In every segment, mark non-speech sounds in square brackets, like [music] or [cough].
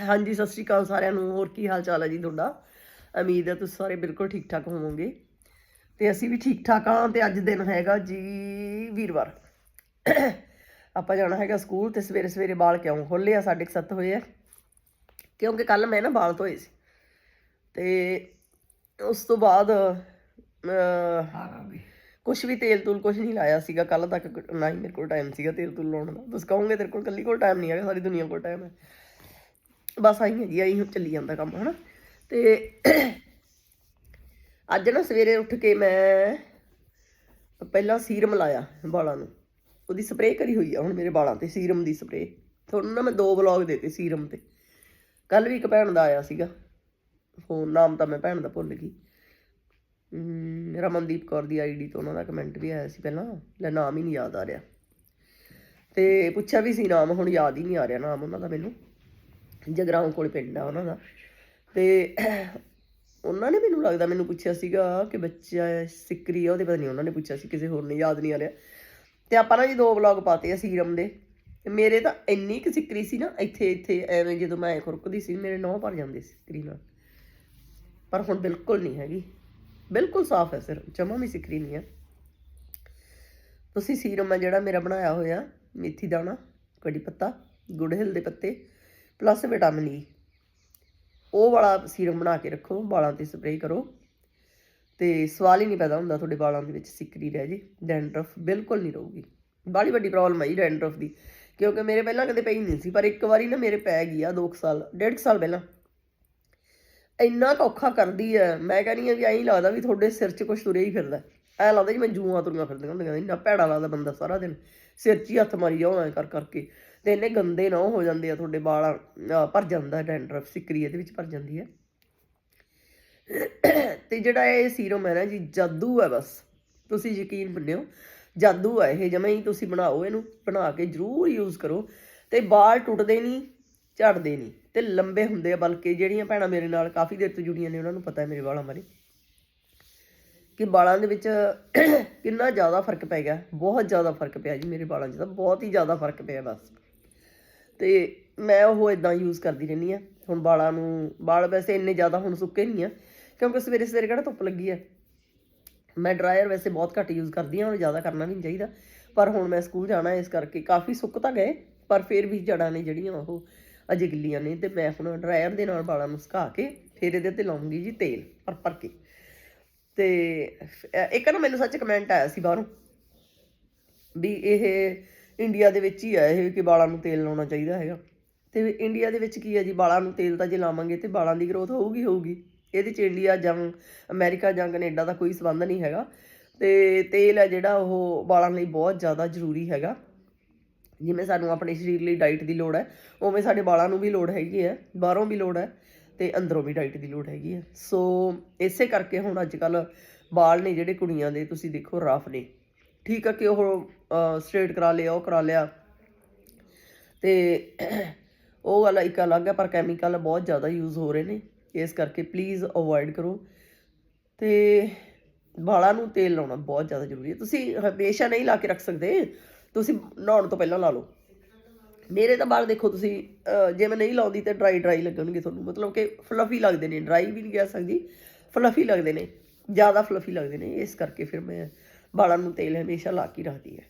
ਹਾਂਜੀ ਸਤਿ ਸ਼੍ਰੀ ਅਕਾਲ ਸਾਰਿਆਂ ਨੂੰ। ਹੋਰ ਕੀ ਹਾਲ ਚਾਲ ਹੈ ਜੀ ਤੁਹਾਡਾ? ਉਮੀਦ ਹੈ ਤੁਸੀਂ ਸਾਰੇ ਬਿਲਕੁਲ ਠੀਕ ਠਾਕ ਹੋਵੋਗੇ। ਤੇ ਅਸੀਂ ਵੀ ਠੀਕ ਠਾਕ ਹਾਂ ਤੇ ਅੱਜ ਦਿਨ ਹੈਗਾ ਜੀ ਵੀਰਵਾਰ। ਆਪਾਂ ਜਾਣਾ ਹੈਗਾ ਸਕੂਲ ਤੇ ਸਵੇਰੇ ਸਵੇਰੇ ਬਾਲ ਕਿਉਂ ਖੋਲੇ ਆ 7:30 ਹੋਏ ਆ। ਕਿਉਂਕਿ ਕੱਲ ਮੈਂ ਨਾ ਬਾਲ ਧੋਏ ਸੀ। ਤੇ ਉਸ ਤੋਂ ਬਾਅਦ ਕੁਝ ਵੀ। ਤੇਲ ਤੂਲ ਕੁਝ ਨਹੀਂ ਲਾਇਆ ਸੀਗਾ ਕੱਲ ਤੱਕ ਨਾ ਹੀ ਮੇਰੇ ਕੋਲ ਟਾਈਮ ਸੀਗਾ ਤੇਲ ਤੂਲ ਲਾਉਣ ਦਾ। ਤੁਸੀਂ ਕਹੋਗੇ ਤੇਰੇ ਕੋਲ ਕੱਲੀ ਕੋਲ ਟਾਈਮ ਨਹੀਂ ਹੈਗਾ ਸਾਰੀ ਦੁਨੀਆ ਕੋਲ ਟਾਈਮ ਹੈ। ਬਸ ਆਈ ਹੈ ਜੀ ਆਈ ਹੁਣ ਚੱਲੀ ਜਾਂਦਾ ਕੰਮ, ਹਨਾ? ਤੇ ਅੱਜ ਨਾ ਸਵੇਰੇ ਉੱਠ ਕੇ ਮੈਂ ਪਹਿਲਾਂ ਸੀਰਮ ਲਾਇਆ ਵਾਲਾਂ ਨੂੰ। ਉਹਦੀ ਸਪਰੇਅ ਕਰੀ ਹੋਈ ਆ ਹੁਣ ਮੇਰੇ ਵਾਲਾਂ ਤੇ, ਸੀਰਮ ਦੀ ਸਪਰੇਅ। ਤੁਹਾਨੂੰ ਨਾ ਮੈਂ ਦੋ ਵਲੌਗ ਦੇਤੇ ਸੀਰਮ ਤੇ। ਕੱਲ ਵੀ ਇੱਕ ਭੈਣ ਦਾ ਆਇਆ ਸੀਗਾ। ਫੋਨ, ਨਾਮ ਤਾਂ ਮੈਂ ਭੈਣ ਦਾ ਭੁੱਲ ਗਈ। ਰਮਨਦੀਪ ਕੌਰ ਦੀ ਆਈਡੀ ਤੋਂ ਉਹਨਾਂ ਦਾ ਕਮੈਂਟ ਵੀ ਆਇਆ ਸੀ ਪਹਿਲਾਂ। ਲੈ ਨਾਮ ਹੀ ਨਹੀਂ ਯਾਦ ਆ ਰਿਹਾ। ਤੇ ਪੁੱਛਿਆ ਵੀ ਸੀ ਨਾਮ, ਹੁਣ ਯਾਦ ਹੀ ਨਹੀਂ ਆ ਰਿਹਾ ਨਾਮ ਉਹਨਾਂ ਦਾ ਮੈਨੂੰ। ਜਗਰਾਉਂ ਕੋਲ ਪਿੰਡ ਆ ਉਹਨਾਂ ਦਾ। ਤੇ ਉਹਨਾਂ ਨੇ ਮੈਨੂੰ ਲੱਗਦਾ ਮੈਨੂੰ ਪੁੱਛਿਆ ਸੀਗਾ ਕਿ ਬੱਚਾ ਸਿੱਕਰੀ ਆ, ਉਹਦੇ ਪਤਾ ਨਹੀਂ ਉਹਨਾਂ ਨੇ ਪੁੱਛਿਆ ਸੀ, ਕਿਸੇ ਹੋਰ ਨੇ ਯਾਦ ਨਹੀਂ ਆ ਰਿਹਾ। ਤੇ ਆਪਾਂ ਨਾ ਜੀ ਦੋ ਵਲੌਗ ਪਾਤੇ ਆ ਸੀਰਮ ਦੇ। ਤੇ ਮੇਰੇ ਤਾਂ ਇੰਨੀ ਕਿ ਸਿੱਕਰੀ ਸੀ ਨਾ, ਇੱਥੇ ਇੱਥੇ ਐਵੇਂ ਜਦੋਂ ਮੈਂ ਖੁਰਕਦੀ ਸੀ, ਮੇਰੇ ਨਹੁੰ ਭਰ ਜਾਂਦੇ ਸੀ ਸਿੱਕਰੀ ਨਾਲ। ਪਰ ਹੁਣ ਬਿਲਕੁਲ ਨਹੀਂ ਹੈਗੀ। ਬਿਲਕੁਲ ਸਾਫ਼ ਹੈ ਸਿਰ ਜਮਾ ਵੀ ਸਿੱਕਰੀ ਨਹੀਂ ਹੈ। ਤੁਸੀਂ ਸੀਰਮ ਹੈ ਜਿਹੜਾ ਮੇਰਾ ਬਣਾਇਆ ਹੋਇਆ, ਮੇਥੀ ਦਾਣਾ, ਕੜੀ ਪੱਤਾ ਗੁੜਹਲ ਦੇ ਪੱਤੇ ਪਲੱਸ ਵਿਟਾਮਿਨ ਈ ਉਹ ਵਾਲਾ ਸੀਰਮ ਬਣਾ ਕੇ ਰੱਖੋ, ਵਾਲਾਂ ਤੇ ਸਪਰੇਅ ਕਰੋ। ਤੇ ਸਵਾਲ ਹੀ ਨਹੀਂ ਪੈਦਾ ਹੁੰਦਾ ਤੁਹਾਡੇ ਵਾਲਾਂ ਦੇ ਵਿੱਚ ਸਿੱਕਰੀ ਰਹਿ ਜੇ ਡੈਂਡਰਫ ਬਿਲਕੁਲ ਨਹੀਂ ਰਹੂਗੀ। ਬਾਲੀ ਵੱਡੀ ਪ੍ਰੋਬਲਮ ਹੈ ਡੈਂਡਰਫ ਦੀ, ਕਿਉਂਕਿ ਮੇਰੇ ਪਹਿਲਾਂ ਕਦੇ ਪਈ ਨਹੀਂ ਸੀ, ਪਰ ਇੱਕ ਵਾਰੀ ਨਾ ਮੇਰੇ ਪੈ ਗਈ ਆ 2 ਸਾਲ, ਡੇਢ ਕੁ ਸਾਲ ਪਹਿਲਾਂ। ਇੰਨਾ ਔਖਾ ਕਰਦੀ ਹੈ ਮੈਂ ਕਹਿੰਦੀ ਆ ਵੀ ਐਂ ਲੱਗਦਾ ਵੀ ਤੁਹਾਡੇ ਸਿਰ 'ਚ ਕੁਝ ਤੁਰਿਆ ਹੀ ਫਿਰਦਾ। ਐ ਲੱਗਦਾ ਜੀ ਮੈਂ ਜੂਆਂ ਤੁਰੀਆਂ ਫਿਰਦੀਆਂ ਹੁੰਦੀਆਂ, ਇੰਨਾ ਭੈੜਾ ਲੱਗਦਾ ਬੰਦਾ ਸਾਰਾ ਦਿਨ, ਸਿਰ 'ਚ ਹੀ ਹੱਥ ਮਾਰੀ ਜਾਓ ਐਂ ਕਰ ਕਰਕੇ। ਤੇ ਇੰਨੇ ਗੰਦੇ ਨਾ ਹੋ ਜਾਂਦੇ ਆ, ਤੁਹਾਡੇ ਵਾਲ, ਅਹ ਭਰ ਜਾਂਦਾ ਡੈਂਡਰਫ, ਸਿੱਕਰੀ ਇਹਦੇ ਵਿੱਚ ਭਰ ਜਾਂਦੀ ਹੈ। ਤੇ ਜਿਹੜਾ ਇਹ ਸੀਰਮ ਹੈ ਨਾ ਜੀ, ਜਾਦੂ ਹੈ ਬਸ। ਤੁਸੀਂ ਯਕੀਨ ਮੰਨਿਓ, ਜਾਦੂ ਹੈ ਇਹ, ਜਮਾਂ ਹੀ ਤੁਸੀਂ ਬਣਾਓ ਇਹਨੂੰ, ਬਣਾ ਕੇ ਜ਼ਰੂਰ ਯੂਜ਼ ਕਰੋ। ਤੇ ਵਾਲ ਟੁੱਟਦੇ ਨਹੀਂ, ਝੜਦੇ ਨਹੀਂ, ਤੇ ਲੰਬੇ ਹੁੰਦੇ ਆ, ਬਲਕਿ ਜਿਹੜੀਆਂ ਭੈਣਾਂ ਮੇਰੇ ਨਾਲ ਕਾਫੀ ਦੇਰ ਤੋਂ ਜੁੜੀਆਂ ਨੇ, ਉਹਨਾਂ ਨੂੰ ਪਤਾ ਹੈ ਮੇਰੇ ਵਾਲਾਂ ਬਾਰੇ। ਕਿ ਵਾਲਾਂ ਦੇ ਵਿੱਚ ਕਿੰਨਾ ਜ਼ਿਆਦਾ ਫ਼ਰਕ ਪੈ ਗਿਆ, ਬਹੁਤ ਜ਼ਿਆਦਾ ਫ਼ਰਕ ਪਿਆ ਜੀ ਮੇਰੇ ਵਾਲਾਂ 'ਚ ਤਾਂ, ਬਹੁਤ ਹੀ ਜ਼ਿਆਦਾ ਫ਼ਰਕ ਪਿਆ ਬਸ। ਤੇ ਮੈਂ ਉਹ ਇਦਾਂ ਯੂਜ਼ ਕਰਦੀ ਰਹਿੰਦੀ ਆ ਹੁਣ ਵਾਲਾਂ ਨੂੰ, ਵਾਲ ਵੈਸੇ ਇੰਨੇ ਜ਼ਿਆਦਾ ਹੁਣ ਸੁੱਕੇ ਨਹੀਂ ਆ, ਕਿਉਂਕਿ ਸਵੇਰੇ ਸਵੇਰੇ ਕਿਹੜਾ ਧੁੱਪ ਲੱਗੀ ਆ। ਮੈਂ ਡਰਾਇਰ ਵੈਸੇ ਬਹੁਤ ਘੱਟ ਯੂਜ਼ ਕਰਦੀ ਹਾਂ, ਹੁਣ ਜ਼ਿਆਦਾ ਕਰਨਾ ਵੀ ਨਹੀਂ ਚਾਹੀਦਾ। ਪਰ ਹੁਣ ਮੈਂ ਸਕੂਲ ਜਾਣਾ ਇਸ ਕਰਕੇ ਕਾਫੀ ਸੁੱਕ ਤਾਂ ਗਏ, ਪਰ ਫਿਰ ਵੀ ਜੜਾਂ ਨੇ ਜਿਹੜੀਆਂ ਉਹ ਅਜੇ ਗਿੱਲੀਆਂ ਨੇ ਤੇ ਮੈਂ ਹੁਣ ਡਰਾਇਰ ਦੇ ਨਾਲ ਵਾਲਾਂ ਨੂੰ ਸੁਕਾ ਕੇ ਫਿਰ ਇਹਦੇ ਤੇ ਲਾਉਂਗੀ ਜੀ ਤੇਲ ਪਰ ਪਰ ਕੇ ਤੇ ਅਹ ਇੱਕ ਨਾ ਮੈਨੂੰ ਸੱਚ ਕਮੈਂਟ ਆਇਆ ਸੀ ਬਾਹਰੋਂ ਵੀ ਇਹ ਇੰਡੀਆ ਦੇ ਵਿੱਚ ਹੀ ਆ ਇਹ ਕਿ ਵਾਲਾਂ ਨੂੰ ਤੇਲ ਲਾਉਣਾ ਚਾਹੀਦਾ ਹੈਗਾ। ਤੇ ਇੰਡੀਆ ਦੇ ਵਿੱਚ ਕੀ ਹੈ ਜੀ, ਵਾਲਾਂ ਨੂੰ ਤੇਲ ਤਾਂ ਜੇ ਲਾਵਾਂਗੇ ਤੇ ਵਾਲਾਂ ਦੀ ਗਰੋਥ ਹੋਊਗੀ ਹੋਊਗੀ। ਇਹਦੇ ਚ ਇੰਡੀਆ ਜਾਂ ਅਮਰੀਕਾ ਜਾਂ ਕੈਨੇਡਾ ਦਾ ਕੋਈ ਸੰਬੰਧ ਨਹੀਂ ਹੈਗਾ। ਤੇ ਤੇਲ ਹੈ ਜਿਹੜਾ ਉਹ ਵਾਲਾਂ ਲਈ ਬਹੁਤ ਜ਼ਿਆਦਾ ਜ਼ਰੂਰੀ ਹੈਗਾ। ਜਿਵੇਂ ਸਾਨੂੰ ਆਪਣੇ ਸਰੀਰ ਲਈ ਡਾਈਟ ਦੀ ਲੋੜ ਹੈ, ਉਵੇਂ ਸਾਡੇ ਵਾਲਾਂ ਨੂੰ ਵੀ ਲੋੜ ਹੈਗੀ ਹੈ, ਬਾਹਰੋਂ ਵੀ ਲੋੜ ਹੈ ਤੇ ਅੰਦਰੋਂ ਵੀ ਡਾਈਟ ਦੀ ਲੋੜ ਹੈਗੀ ਹੈ। ਸੋ ਇਸੇ ਕਰਕੇ ਹੁਣ ਅੱਜ ਕੱਲ ਵਾਲ ਨੇ ਜਿਹੜੇ ਕੁੜੀਆਂ ਦੇ ਤੁਸੀਂ ਦੇਖੋ ਰਫ ਨੇ। ਠੀਕ ਆ ਕਿ ਉਹ ਸਟ੍ਰੇਟ ਕਰਾ ਲਿਆ, ਉਹ ਕਰਾ ਲਿਆ। ਤੇ ਉਹ ਗੱਲ ਇੱਕ ਅਲੱਗ ਹੈ, ਪਰ ਕੈਮੀਕਲ ਬਹੁਤ ਜ਼ਿਆਦਾ ਯੂਜ਼ ਹੋ ਰਹੇ ਨੇ। ਇਸ ਕਰਕੇ ਪਲੀਜ਼ ਅਵੋਇਡ ਕਰੋ। ਤੇ ਵਾਲਾਂ ਨੂੰ ਤੇਲ ਲਾਉਣਾ ਬਹੁਤ ਜ਼ਿਆਦਾ ਜ਼ਰੂਰੀ ਹੈ। ਤੁਸੀਂ ਹਮੇਸ਼ਾ ਨਹੀਂ ਲਾ ਕੇ ਰੱਖ ਸਕਦੇ। ਤੁਸੀਂ ਨਹਾਉਣ ਤੋਂ ਪਹਿਲਾਂ ਲਾ ਲਓ। ਮੇਰੇ ਤਾਂ ਵਾਲ ਦੇਖੋ ਤੁਸੀਂ ਜੇ ਮੈਂ ਨਹੀਂ ਲਾਉਂਦੀ ਤੇ ਡਰਾਈ ਡਰਾਈ ਲੱਗਣਗੇ ਤੁਹਾਨੂੰ। ਮਤਲਬ ਕਿ ਫਲਫੀ ਲੱਗਦੇ ਨੇ। ਡਰਾਈ ਵੀ ਨਹੀਂ ਕਹਿ ਸਕਦੀ। ਫਲਫੀ ਲੱਗਦੇ ਨੇ। ਜ਼ਿਆਦਾ ਫਲਫੀ ਲੱਗਦੇ ਨੇ। ਇਸ ਕਰਕੇ ਫਿਰ ਮੈਂ ਵਾਲਾਂ ਨੂੰ ਤੇਲ ਹਮੇਸ਼ਾ ਲਾ ਕੇ ਰੱਖਦੀ ਹੈ।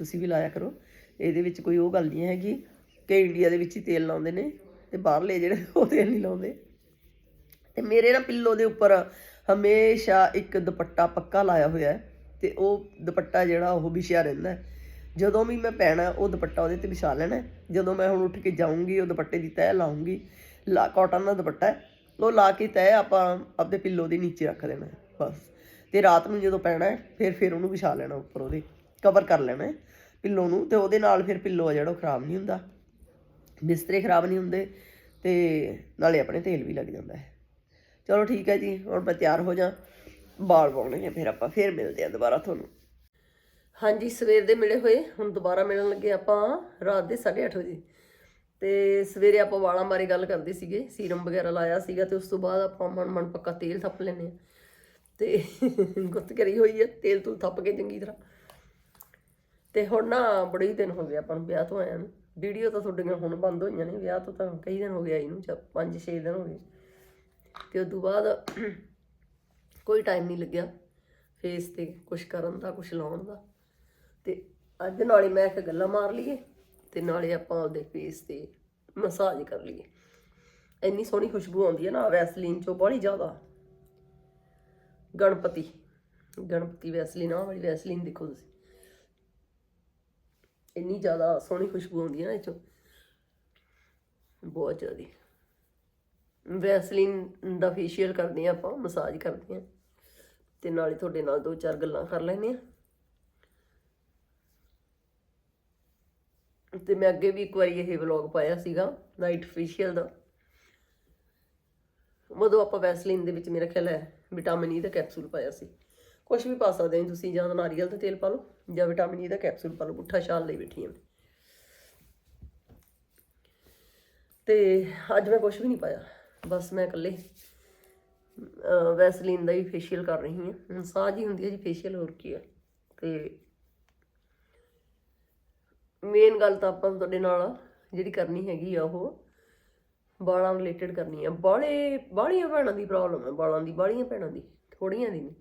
ਤੁਸੀਂ ਵੀ ਲਾਇਆ ਕਰੋ। ਇਹਦੇ ਵਿੱਚ ਕੋਈ ਉਹ ਗੱਲ ਨਹੀਂ ਹੈਗੀ ਕਿ ਇੰਡੀਆ ਦੇ ਵਿੱਚ ਹੀ ਤੇਲ ਲਾਉਂਦੇ ਨੇ ਤੇ ਬਾਹਰਲੇ ਜਿਹੜੇ ਉਹ ਤੇਲ ਨਹੀਂ ਲਾਉਂਦੇ। ਤੇ ਮੇਰੇ ਨਾ ਪਿੱਲੋ ਦੇ ਉੱਪਰ ਹਮੇਸ਼ਾ ਇੱਕ ਦੁਪੱਟਾ ਪੱਕਾ ਲਾਇਆ ਹੋਇਆ ਹੈ ਤੇ ਉਹ ਦੁਪੱਟਾ ਜਿਹੜਾ ਉਹ ਵਿਛਿਆ ਰਹਿੰਦਾ ਜਦੋਂ ਵੀ ਮੈਂ ਪੈਣਾ ਉਹ ਦੁਪੱਟਾ ਉਹਦੇ ਤੇ ਵਿਛਾ ਲੈਣਾ ਜਦੋਂ ਮੈਂ ਹੁਣ ਉੱਠ ਕੇ ਜਾਊਂਗੀ, ਉਹ ਦੁਪੱਟੇ ਦੀ ਤਹਿ ਲਾਉਂਗੀ ਲਾ ਕਾਟਨ ਦਾ ਦੁਪੱਟਾ ਉਹ ਲਾ ਕੇ ਤਹਿ ਆਪਾਂ ਆਪਦੇ ਪਿੱਲੋ ਦੇ ਨੀਚੇ ਰੱਖ ਦੇਣਾ ਬਸ। ਤੇ ਰਾਤ ਨੂੰ ਜਦੋਂ ਪੈਣਾ ਫਿਰ ਫਿਰ ਉਹਨੂੰ ਵਿਛਾ ਲੈਣਾ ਉੱਪਰ ਉਹਦੇ ਕਵਰ ਕਰ ਲੈਣਾ ਪਿੱਲੋ ਨੂੰ ਤੇ ਉਹਦੇ ਨਾਲ ਫਿਰ ਪਿੱਲੋ ਆ ਜਿਹੜਾ ਉਹ ਖਰਾਬ ਨਹੀਂ ਹੁੰਦਾ। ਬਿਸਤਰੇ ਖਰਾਬ ਨਹੀਂ ਹੁੰਦੇ ਤੇ ਨਾਲੇ ਆਪਣੇ ਤੇਲ ਵੀ ਲੱਗ ਜਾਂਦਾ ਹੈ। ਚਲੋ ਠੀਕ ਹੈ ਜੀ, ਹੁਣ ਮੈਂ ਤਿਆਰ ਹੋ ਜਾ। ਬਾਲ ਪਾਉਣੇ ਆ ਫਿਰ ਆਪਾਂ, ਫਿਰ ਮਿਲਦੇ ਆ ਦੁਬਾਰਾ ਤੁਹਾਨੂੰ। ਹਾਂਜੀ, ਸਵੇਰ ਦੇ ਮਿਲੇ ਹੋਏ, ਹੁਣ ਦੁਬਾਰਾ ਮਿਲਣ ਲੱਗੇ ਆਪਾਂ ਰਾਤ ਦੇ 8:30 ਵਜੇ। ਤੇ ਸਵੇਰੇ ਆਪਾਂ ਵਾਲਾਂ ਬਾਰੇ ਗੱਲ ਕਰਦੇ ਸੀਗੇ, ਸੀਰਮ ਵਗੈਰਾ ਲਾਇਆ ਸੀਗਾ ਤੇ ਉਸ ਤੋਂ ਬਾਅਦ ਆਪਾਂ ਮਨ ਮਨ ਪੱਕਾ ਤੇਲ ਥੱਪ ਲੈਨੇ ਆ ਤੇ ਗੁੱਤ ਕਰੀ ਹੋਈ ਹੈ, ਤੇਲ ਤੂਲ ਥੱਪ ਕੇ ਚੰਗੀ ਤਰ੍ਹਾਂ। ਤੇ ਹੁਣ ਨਾ ਬੜੇ ਦਿਨ ਹੋ ਗਏ ਆਪਾਂ ਨੂੰ ਵਿਆਹ ਤੋਂ ਆਇਆ ਨੂੰ। ਵੀਡੀਓ ਤਾਂ ਤੁਹਾਡੀਆਂ ਹੁਣ ਬੰਦ ਹੋਈਆਂ ਨੇ, ਵਿਆਹ ਤੋਂ ਤਾਂ ਕਈ ਦਿਨ ਹੋ ਗਿਆ ਇਹਨੂੰ ਜਾਂ 5-6 ਦਿਨ ਹੋ ਗਏ। ਤੇ ਉਸ ਤੋਂ ਬਾਅਦ ਕੋਈ ਟਾਈਮ ਨਹੀਂ ਲੱਗਿਆ ਫੇਸ ਤੇ ਕੁਝ ਕਰਨ ਦਾ ਕੁਝ ਲਾਉਣ ਦਾ। ਤੇ ਅੱਜ ਨਾਲੇ ਮੈਂ ਇੱਕ ਗੱਲਾਂ ਮਾਰ ਲਈਏ ਤੇ ਨਾਲੇ ਆਪਾਂ ਉਹਦੇ ਫੇਸ ਤੇ ਮਸਾਜ ਕਰ ਲਈਏ। ਇੰਨੀ ਸੋਹਣੀ ਖੁਸ਼ਬੂ ਆਉਂਦੀ ਹੈ ਨਾ ਵੈਸਲੀਨ ਚੋਂ ਬੜੀ ਜ਼ਿਆਦਾ। ਗਣਪਤੀ ਗਣਪਤੀ ਵੈਸਲੀਨ ਆ ਵਾਲੀ ਵੈਸਲੀਨ ਦੇਖੋ ਤੁਸੀਂ। ਇੰਨੀ ਜ਼ਿਆਦਾ ਸੋਹਣੀ ਖੁਸ਼ਬੂ ਆਉਂਦੀ ਹੈ ਨਾ ਇਹ ਚੋਂ ਬਹੁਤ ਜ਼ਿਆਦੀ। ਵੈਸਲੀਨ ਦਾ ਫੇਸ਼ੀਅਲ ਕਰਦੇ ਆ ਆਪਾਂ ਮਸਾਜ ਕਰਦੇ ਆ ਤੇ ਨਾਲੇ ਤੁਹਾਡੇ ਨਾਲ ਦੋ ਚਾਰ ਗੱਲਾਂ ਕਰ ਲੈਨੇ ਆ ਤੇ ਮੈਂ ਅੱਗੇ ਵੀ ਇੱਕ ਵਾਰੀ ਇਹ ਵਲੌਗ ਪਾਇਆ ਸੀਗਾ ਨਾਈਟ ਫੇਸ਼ੀਅਲ ਦਾ। ਉਦੋਂ ਆਪਾਂ ਵੈਸਲੀਨ ਦੇ ਵਿੱਚ ਮੇਰਾ ਖਿਆਲ ਹੈ ਵਿਟਾਮਿਨ ਈ e ਦਾ ਕੈਪਸੂਲ ਪਾਇਆ ਸੀ। ਕੁਝ ਵੀ ਪਾ ਸਕਦੇ ਹੋ ਤੁਸੀਂ, ਜਾਂ ਤਾਂ ਨਾਰੀਅਲ ਦਾ ਤੇਲ ਪਾ ਲਓ, ਜਾਂ ਵਿਟਾਮਿਨ ਈ ਦਾ ਕੈਪਸੂਲ ਪਾ ਲਓ, ਪੁੱਠਾ ਛਾਲ ਲਈ ਬੈਠੀ ਹਾਂ ਤੇ ਅੱਜ ਮੈਂ ਕੁਝ ਵੀ ਨਹੀਂ ਪਾਇਆ, ਬਸ ਮੈਂ ਇਕੱਲੇ ਵੈਸਲੀਨ ਦਾ ਹੀ ਫੇਸ਼ੀਅਲ ਕਰ ਰਹੀ ਹਾਂ। ਹੁਣ ਮਸਾਜ ਹੀ ਹੁੰਦੀ ਹੈ ਜੀ ਫੇਸ਼ੀਅਲ ਹੋਰ ਕੀ ਹੈ। ਤੇ ਮੇਨ ਗੱਲ ਤਾਂ ਆਪਾਂ ਤੁਹਾਡੇ ਨਾਲ ਜਿਹੜੀ ਕਰਨੀ ਹੈਗੀ ਆ ਉਹ, ਵਾਲਾਂ ਰਿਲੇਟਡ ਕਰਨੀ ਆ। ਬਾਲੇ ਬਾਲੀਆਂ ਭੈਣਾਂ ਦੀ ਪ੍ਰੋਬਲਮ ਹੈ ਵਾਲਾਂ ਦੀ ਬਾਲੀਆਂ ਭੈਣਾਂ ਦੀ ਥੋੜੀਆਂ ਦੀ ਨਹੀਂ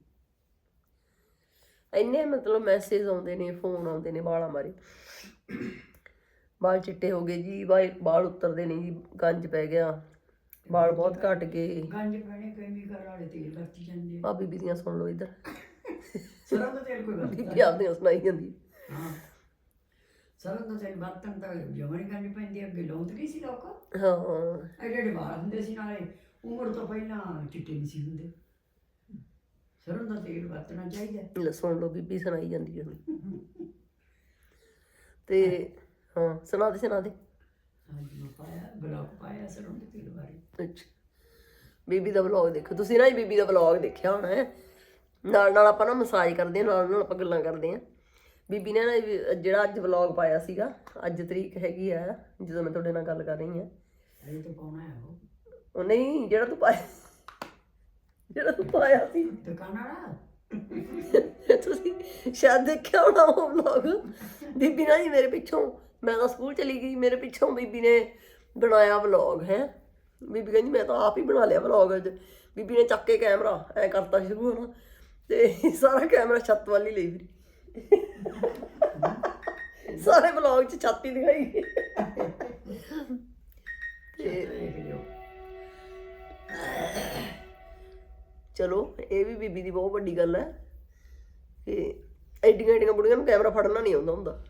ਇੰਨੇ ਮਤਲਬ ਮੈਸੇਜ ਆਉਂਦੇ ਨੇ ਫੋਨ ਆਉਂਦੇ ਨੇ ਵਾਲਾਂ ਬਾਰੇ ਵਾਲ ਚਿੱਟੇ ਹੋ ਗਏ ਜੀ ਵਾਲ ਵਾਲ ਉਤਰਦੇ ਨਹੀਂ ਜੀ ਗੰਜ ਪੈ ਗਿਆ। ਵਾਲ ਬਹੁਤ ਘਟ ਗਏ। ਗੰਜ ਪੈਣੇ ਕੈਮੀਕਲ ਵਾਲੇ ਤੇਲ ਵਰਤੀ ਜਾਂਦੇ ਆ। ਬੀਬੀ ਦੀਆਂ ਸੁਣ ਲਓ ਇੱਧਰ। ਸਰੋਂ ਦਾ ਤੇਲ ਕੋਈ ਵਰਤਦਾ ਬੀਬੀ ਆਪਦੀਆਂ ਸੁਣਾਈ ਜਾਂਦੀ। ਹਾਂ। ਸਰੋਂ ਦਾ ਤੇਲ ਵਰਤਣ ਤਾਂ ਜਮਣੀ ਗੰਜ ਪੈਂਦੀ ਅੱਗੇ ਲਾਉਂਦੇ ਨਹੀਂ ਸੀ ਲੋਕ। ਹਾਂ ਐਡੇ ਐਡੇ ਵਾਲ ਹੁੰਦੇ ਸੀ ਨਾਲੇ। ਉਮਰ ਤੋਂ ਪਹਿਲਾਂ ਚਿੱਟੇ ਨਹੀਂ ਸੀ ਹੁੰਦੇ। ਸਰੋਂ ਦਾ ਤੇਲ ਵਰਤਣਾ ਚਾਹੀਦਾ। ਲੈ ਸੁਣ ਲਓ ਬੀਬੀ ਸੁਣਾਈ ਜਾਂਦੀ ਹੈ [laughs] ਤੇ ਹਾਂ ਸੁਣਾ ਦੇ ਸੁਣਾ ਦੇ। ਹਾਂਜੀ ਮੈਂ ਪਾਇਆ ਬਲੌਕ ਪਾਇਆ ਸਰੋਂ ਦੇ ਤੇਲ ਬਾਰੇ। ਅੱਛਾ। ਬੀਬੀ ਦਾ ਵਲੌਗ ਦੇਖੋ। ਤੁਸੀਂ ਨਾ ਹੀ ਬੀਬੀ ਦਾ ਵਲੌਗ ਦੇਖਿਆ ਹੋਣਾ ਹੈ। ਨਾਲ ਨਾਲ ਆਪਾਂ ਨਾ ਮਸਾਜ ਕਰਦੇ ਹਾਂ ਨਾਲ ਨਾਲ ਆਪਾਂ ਗੱਲਾਂ ਕਰਦੇ ਹਾਂ। ਬੀਬੀ ਨੇ ਨਾ ਇਹ ਜਿਹੜਾ ਅੱਜ ਵਲੌਗ ਪਾਇਆ ਸੀਗਾ ਅੱਜ ਤਰੀਕ ਹੈਗੀ ਆ ਜਦੋਂ ਮੈਂ ਤੁਹਾਡੇ ਨਾਲ ਗੱਲ ਕਰ ਰਹੀ ਹਾਂ। ਇਹ ਤਾਂ ਪਾਉਣਾ ਹੈ ਉਹ। ਉਹ ਨਹੀਂ ਜਿਹੜਾ ਤੂੰ ਪਾਇਆ ਜਿਹੜਾ ਤੂੰ ਪਾਇਆ ਸੀ। ਦੁਕਾਨ ਵਾਲਾ? [laughs] ਤੁਸੀਂ ਸ਼ਾਇਦ ਦੇਖਿਆ ਹੋਣਾ ਉਹ ਵਲੌਗ ਬੀਬੀ ਨਾ ਜੀ ਮੇਰੇ ਪਿੱਛੋਂ ਮੈਂ ਤਾਂ ਸਕੂਲ ਚਲੀ ਗਈ ਮੇਰੇ ਪਿੱਛੋਂ ਬੀਬੀ ਨੇ ਬਣਾਇਆ ਵਲੌਗ ਹੈ। ਬੀਬੀ ਕਹਿੰਦੀ ਮੈਂ ਤਾਂ ਆਪ ਹੀ ਬਣਾ ਲਿਆ ਵਲੌਗ ਅੱਜ। ਬੀਬੀ ਨੇ ਚੱਕ ਕੇ ਕੈਮਰਾ ਐ ਕਰਤਾ ਸ਼ੁਰੂ ਹੋਣਾ ਤੇ ਸਾਰਾ ਕੈਮਰਾ ਛੱਤ ਵੱਲ ਹੀ ਲਈ ਫਿਰੀ ਸਾਰੇ ਵਲੌਗ 'ਚ ਛੱਤ ਹੀ ਦਿਖਾਈ। ਤੇ ਚਲੋ, ਇਹ ਵੀ ਬੀਬੀ ਦੀ ਬਹੁਤ ਵੱਡੀ ਗੱਲ ਹੈ ਕਿ ਐਡੀਆਂ ਐਡੀਆਂ ਬੁੜੀਆਂ ਨੂੰ ਕੈਮਰਾ ਫੜਨਾ ਨਹੀਂ ਆਉਂਦਾ ਹੁੰਦਾ।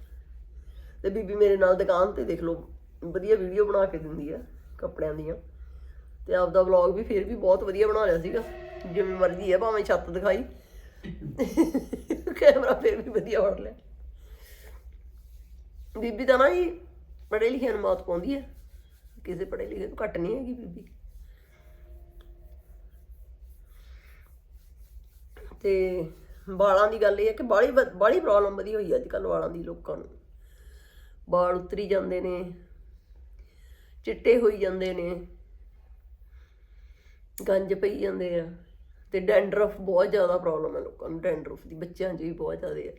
ਤੇ ਬੀਬੀ ਮੇਰੇ ਨਾਲ ਦੁਕਾਨ ਤੇ ਦੇਖ ਲਓ, ਵਧੀਆ ਵੀਡੀਓ ਬਣਾ ਕੇ ਦਿੰਦੀ ਆ ਕੱਪੜਿਆਂ ਦੀਆਂ। ਤੇ ਆਪਦਾ ਵਲੌਗ ਵੀ ਫਿਰ ਵੀ ਬਹੁਤ ਵਧੀਆ ਬਣਾ ਲਿਆ ਸੀਗਾ। ਜਿਵੇਂ ਮਰਜ਼ੀ ਹੈ ਭਾਵੇਂ ਛੱਤ ਦਿਖਾਈ। ਕੈਮਰਾ ਫਿਰ ਵੀ ਵਧੀਆ ਫੜ ਲਿਆ। ਬੀਬੀ ਤਾਂ ਨਾ ਹੀ ਪੜ੍ਹੇ ਲਿਖਿਆ ਨੂੰ ਮੌਤ ਪਾਉਂਦੀ ਹੈ ਕਿਸੇ ਪੜ੍ਹੇ ਲਿਖੇ ਤੋਂ ਘੱਟ ਨਹੀਂ ਹੈਗੀ ਬੀਬੀ। ਤੇ ਵਾਲਾਂ ਦੀ ਗੱਲ ਇਹ ਹੈ ਕਿ ਬਾਲੀ ਬਾਲੀ ਪ੍ਰੋਬਲਮ ਵਧੀ ਹੋਈ ਅੱਜ ਕੱਲ ਵਾਲਾਂ ਦੀ ਲੋਕਾਂ ਨੂੰ। ਵਾਲ ਉਤਰੀ ਜਾਂਦੇ ਨੇ, ਚਿੱਟੇ ਹੋਈ ਜਾਂਦੇ ਨੇ, ਗੰਜ ਪਈ ਜਾਂਦੇ ਆ ਤੇ ਡੈਂਡਰਫ ਬਹੁਤ ਜ਼ਿਆਦਾ ਪ੍ਰੋਬਲਮ ਹੈ ਲੋਕਾਂ ਨੂੰ ਡੈਂਡਰਫ ਦੀ, ਬੱਚਿਆਂ 'ਚ ਵੀ ਬਹੁਤ ਜ਼ਿਆਦਾ ਹੈ।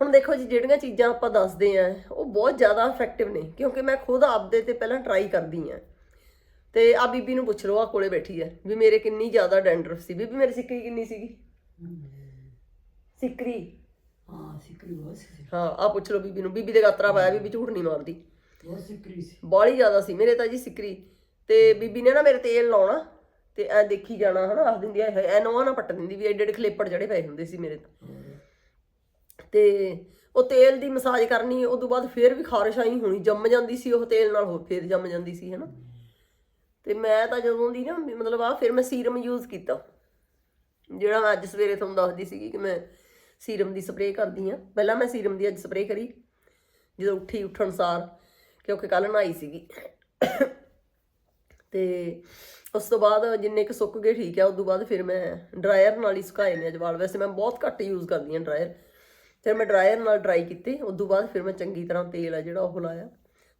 ਹੁਣ ਦੇਖੋ ਜੀ, ਜਿਹੜੀਆਂ ਚੀਜ਼ਾਂ ਆਪਾਂ ਦੱਸਦੇ ਆ, ਉਹ ਬਹੁਤ ਜ਼ਿਆਦਾ ਇਫੈਕਟਿਵ ਨੇ, ਕਿਉਂਕਿ ਮੈਂ ਖੁਦ ਆਪਦੇ ਤੇ ਪਹਿਲਾਂ ਟਰਾਈ ਕਰਦੀ ਆ। ਤੇ ਆ ਬੀਬੀ ਨੂੰ ਪੁੱਛ ਲਓ ਆ ਕੋਲੇ ਬੈਠੀ ਹੈ ਵੀ ਮੇਰੇ ਕਿੰਨੀ ਜ਼ਿਆਦਾ ਡੈਂਡਰਫ ਸੀ। ਬੀਬੀ ਮੇਰੀ ਸਿੱਕਰੀ ਕਿੰਨੀ ਸੀਗੀ? ਸਿੱਕਰੀ। ਹਾਂ ਸਿੱਕਰੀ ਬਹੁਤ ਸੀ ਹਾਂ ਆ ਪੁੱਛ ਲਓ ਬੀਬੀ ਨੂੰ। ਬੀਬੀ ਦੇ ਗਾਤਰਾ ਪਾਇਆ ਬੀਬੀ ਝੂਠ ਨਹੀਂ ਮਾਰਦੀ। ਬਹੁਤ ਸਿੱਕਰੀ ਸੀ। ਬਾਲੀ ਜ਼ਿਆਦਾ ਸੀ। ਮੇਰੇ ਤਾਂ ਜੀ ਸਿੱਕਰੀ। ਤੇ ਬੀਬੀ ਨੇ ਨਾ ਮੇਰੇ ਤੇਲ ਲਾਉਣਾ ਤੇ ਐ ਦੇਖੀ ਜਾਣਾ ਹਨਾ ਆਖ ਦਿੰਦੀ ਐ ਐ ਨੋਆ ਨਾ ਪੱਟ ਦਿੰਦੀ ਵੀ ਐਡੇ ਐਡੇ ਖਲੇਪੜ ਜਿਹੜੇ ਪਏ ਹੁੰਦੇ ਸੀ ਮੇਰੇ ਤਾਂ। ਤੇ ਉਹ ਤੇਲ ਦੀ ਮਸਾਜ ਕਰਨੀ ਉਸ ਤੋਂ ਬਾਅਦ ਫੇਰ ਵੀ ਖਾਰਿਸ਼ ਆਈ ਹੋਣੀ ਜੰਮ ਜਾਂਦੀ ਸੀ ਉਹ ਤੇਲ ਨਾਲ ਹੋਰ ਫੇਰ ਜੰਮ ਜਾਂਦੀ ਸੀ ਹਨਾ। ਤੇ ਮੈਂ ਤਾਂ ਜਦੋਂ ਦੀ ਨਾ ਮਤਲਬ ਆ ਫਿਰ ਮੈਂ ਸੀਰਮ ਯੂਜ਼ ਕੀਤਾ। ਜਿਹੜਾ ਮੈਂ ਅੱਜ ਸਵੇਰੇ ਤੁਹਾਨੂੰ ਦੱਸਦੀ ਸੀਗੀ ਕਿ ਮੈਂ ਸੀਰਮ ਦੀ ਸਪਰੇਅ ਕਰਦੀ ਆ ਪਹਿਲਾਂ ਮੈਂ ਸੀਰਮ ਦੀ ਅੱਜ ਸਪਰੇਅ ਕਰੀ, ਜਦੋਂ ਉੱਠੀ ਉੱਠਣ ਸਾਰ, ਕਿਉਂਕਿ ਕੱਲ ਨਹਾਈ ਸੀਗੀ। ਤੇ ਉਸ ਤੋਂ ਬਾਅਦ ਜਿੰਨੇ ਕੁ ਸੁੱਕ ਗਏ ਠੀਕ ਆ, ਉਸ ਤੋਂ ਬਾਅਦ ਫਿਰ ਮੈਂ ਡਰਾਇਰ ਨਾਲ ਹੀ ਸੁਕਾਏ ਨੇ ਅੱਜ ਵਾਲ। ਵੈਸੇ ਮੈਂ ਬਹੁਤ ਘੱਟ ਯੂਜ਼ ਕਰਦੀ ਹਾਂ ਡਰਾਇਰ ਫਿਰ ਮੈਂ ਡਰਾਇਰ ਨਾਲ ਡਰਾਈ ਕੀਤੇ, ਉਸ ਤੋਂ ਬਾਅਦ ਫਿਰ ਮੈਂ ਚੰਗੀ ਤਰ੍ਹਾਂ ਤੇਲ ਆ ਜਿਹੜਾ ਉਹ ਲਾਇਆ।